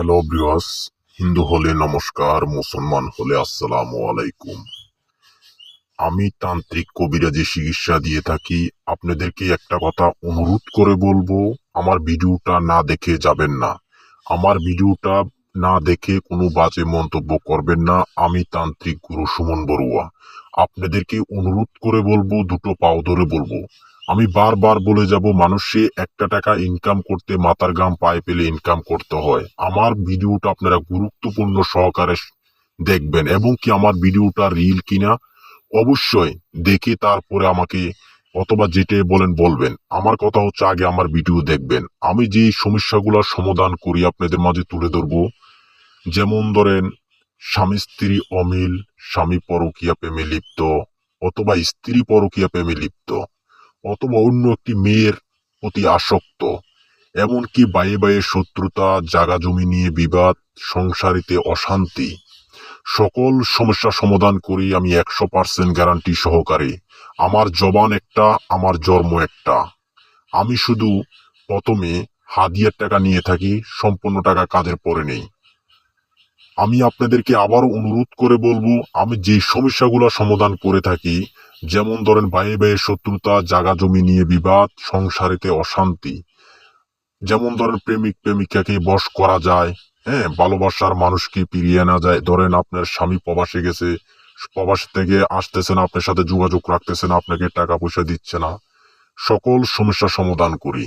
Hello ব্রিয়াস Hindu হলে নমস্কার মুসলমান হলে আসসালামু আলাইকুম আমি তান্ত্রিক কবিরাজি চিকিৎসা দিয়ে থাকি। আপনাদেরকে একটা কথা অনুরোধ করে বলব, আমার ভিডিওটা না দেখে যাবেন না। আমার ভিডিওটা না দেখে কোনো বাজে মন্তব্য করবেন না। আমি তান্ত্রিক গুরু সুমন বড়ুয়া। আপনাদেরকে অনুরোধ করে বলব, দুটো পাও ধরে বলব। আমি বারবার বলে যাব, মানুষে একটা টাকা ইনকাম করতে মাথার গাম পায়ে পেলে ইনকাম করতে হয়। আমার ভিডিওটা আপনারা গুরুত্বপূর্ণ সহকারে দেখবেন এবং কি আমার ভিডিওটা রিল কিনা, অবশ্যই দেখে তারপরে আমাকে অথবা যেটা বলেন বলবেন। আমার কথা হচ্ছে আগে আমার ভিডিও দেখবেন। আমি যে সমস্যাগুলোর সমাধান করি আপনাদের মাঝে তুলে ধরবো। যেমন ধরেন, স্বামী স্ত্রী অমিল, স্বামী পরকীয়া প্রেমে লিপ্ত, অথবা স্ত্রী পরকীয়া প্রেমে লিপ্ত। অথবা অন্য একটি মেয়ের প্রতি আসক্ত। এমনকি বায়ে বায়ে শত্রুতা জাগা জমি নিয়ে বিবাদ, সংসারিতে অশান্তি। সকল সমস্যা সমাধান করি আমি একশো পার্সেন্ট গ্যারান্টি সহকারে। আমার জবান একটা, আমার জন্ম একটা। আমি শুধু প্রথমে হাদিয়ার টাকা নিয়ে থাকি, সম্পূর্ণ টাকা কাজের পরে নেই। আমি আপনাদেরকে আবারও অনুরোধ করে বলব, আমি যে সমস্যাগুলো সমাধান করে থাকি, যেমন ধরেন বায়ে বায়ে শত্রুতা, জাগা জমি নিয়ে বিবাদ, সংসারেতে অশান্তি, যেমন ধরেন প্রেমিক প্রেমিকাকে বশ করা যায় হ্যাঁ ভালোবাসার মানুষকে পিরিয়ে আনা যায়। ধরেন আপনার স্বামী প্রবাসে গেছে, প্রবাস থেকে আসতেছে না, আপনার সাথে যোগাযোগ রাখতেছে না, আপনাকে টাকা পয়সা দিচ্ছে না। সকল সমস্যা সমাধান করি।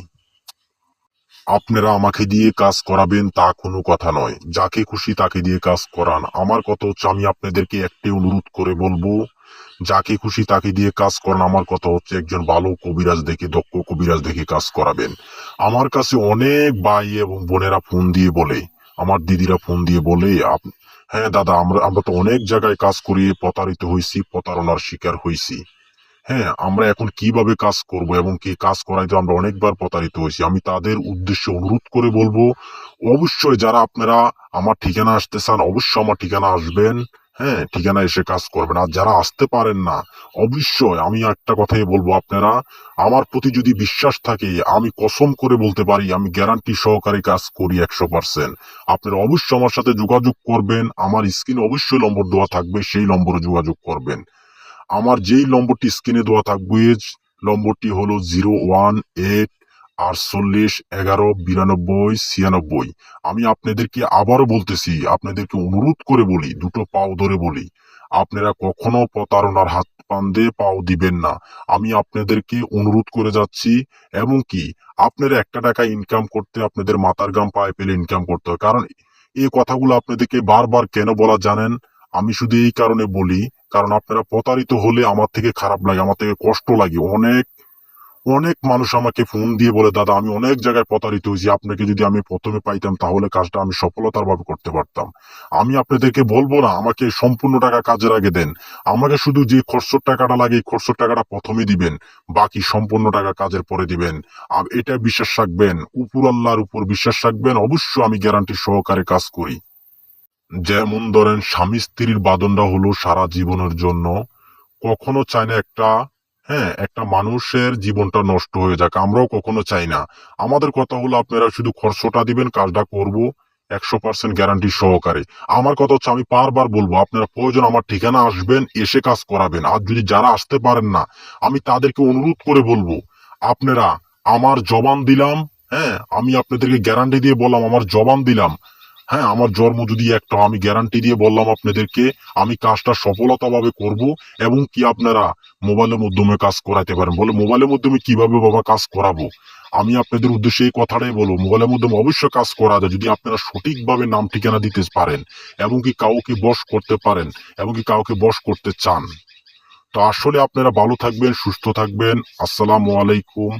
আপনারা আমাকে দিয়ে কাজ করাবেন তা কোনো কথা নয়। যাকে খুশি তাকে দিয়ে কাজ করান। আমার কথা হচ্ছে, আমি আপনাদেরকে একটি অনুরোধ করে বলব, যাকে খুশি তাকে দিয়ে কাজ করান। আমার কথা হচ্ছে, একজন ভালো কবিরাজ দেখে, দক্ষ কবিরাজ দেখে কাজ করাবেন। আমার কাছে অনেক ভাই এবং বোনেরা ফোন দিয়ে বলে, আমার দিদিরা ফোন দিয়ে বলে হ্যাঁ দাদা, আমরা আমরা তো অনেক জায়গায় কাজ করিয়ে প্রতারিত হয়েছি প্রতারণার শিকার হয়েছি হ্যাঁ আমরা এখন কীভাবে কাজ করব এবং কি কাজ করাইতে আমরা অনেকবার প্রতারিত হয়েছি। আমি তাদের উদ্দেশ্যে অনুরোধ করে বলব, অবশ্যই যারা আপনারা আমার ঠিকানা আসতে চান, অবশ্যই আমার ঠিকানা আসবেন। হ্যাঁ ঠিকানা এসে কাজ করবেন। আর যারা আসতে পারেন না, অবশ্যই আমি একটা কথাই বলব আপনারা, আমার প্রতি যদি বিশ্বাস থাকে, আমি কসম করে বলতে পারি, আমি গ্যারান্টি সহকারে কাজ করি একশো পার্সেন্ট আপনারা অবশ্যই আমার সাথে যোগাযোগ করবেন, আমার স্ক্রিনে অবশ্যই নম্বর দেওয়া থাকবে, সেই নম্বরে যোগাযোগ করবেন। আমার যেই নম্বরটি স্ক্রিনে দেওয়া থাকবে নম্বরটি হলো জিরো ওয়ান এইট আটচল্লিশ এগারো বিরানব্বই ছিয়ানব্বই। আমি আপনাদেরকে আবারও বলতেছি, আপনাদেরকে অনুরোধ করে বলি, দুটো পাও ধরে বলি, আপনারা কখনো প্রতারণার হাত পান্দে পাও দিবেন না। আমি আপনাদেরকে অনুরোধ করে যাচ্ছি, এবং কি, আপনারা একটা টাকা ইনকাম করতে আপনাদের মাথার গাম পায়ে পেলে ইনকাম করতে হয়। কারণ এই কথাগুলো আপনাদেরকে বারবার কেন বলা জানেন? আমি শুধু এই কারণে বলি কারণ আপনারা প্রতারিত হলে আমার থেকে খারাপ লাগে, আমার থেকে কষ্ট লাগে। অনেক অনেক মানুষ আমাকে ফোন দিয়ে বলে, দাদা, আমি অনেক জায়গায় প্রতারিত হয়েছি। আপনাকে যদি আমি প্রথমে পাইতাম, তাহলে কাজটা আমি সফলতার ভাবে করতে পারতাম। আমি আপনাদেরকে বলব না, আমাকে সম্পূর্ণ টাকা কাজের আগে দেন। আমাকে শুধু যে খরচর টাকাটা লাগে, এই খরচর টাকাটা প্রথমে দিবেন। বাকি সম্পূর্ণ টাকা কাজের পরে দিবেন। আর এটা বিশ্বাস রাখবেন, উপর আল্লাহর উপর বিশ্বাস রাখবেন। অবশ্যই আমি গ্যারান্টি সহকারে কাজ করি। যেমন ধরেন স্বামী স্ত্রীর বাদনটা হলো সারা জীবনের জন্য, কখনো চায় না একটা হ্যাঁ একটা মানুষের জীবনটা নষ্ট হয়ে যাক, আমরাও কখনো চাই না। আমাদের কথা হলো আপনারা শুধু খরচটা দিবেন, কাজটা করব, একশো পার্সেন্ট গ্যারান্টি সহকারে। আমার কথা হচ্ছে আমি বারবার বলব, আপনারা প্রয়োজন আমার ঠিকানা আসবেন, এসে কাজ করাবেন। আর যদি যারা আসতে পারেন না, আমি তাদেরকে অনুরোধ করে বলব, আপনারা আমার জবান দিলাম হ্যাঁ আমি আপনাদেরকে গ্যারান্টি দিয়ে বললাম, আমার জবান দিলাম। হ্যাঁ আমার জন্ম যদি একটা, আমি গ্যারান্টি দিয়ে বললাম আপনাদেরকে, আমি কাজটা সফলতাভাবে করব এবং কি আপনারা মোবাইলের মাধ্যমে কাজ করাতে পারেন। বলে মোবাইলের মাধ্যমে কীভাবে বাবা কাজ করাবো? আমি আপনাদের উদ্দেশ্যে এই কথাটাই বলব মোবাইলের মাধ্যমে অবশ্যই কাজ করা যায়, যদি আপনারা সঠিকভাবে নাম ঠিকানা দিতে পারেন এবং কি কাউকে বশ করতে পারেন এবং কি কাউকে বশ করতে চান। তো আসলে আপনারা ভালো থাকবেন, সুস্থ থাকবেন। আসসালামু আলাইকুম।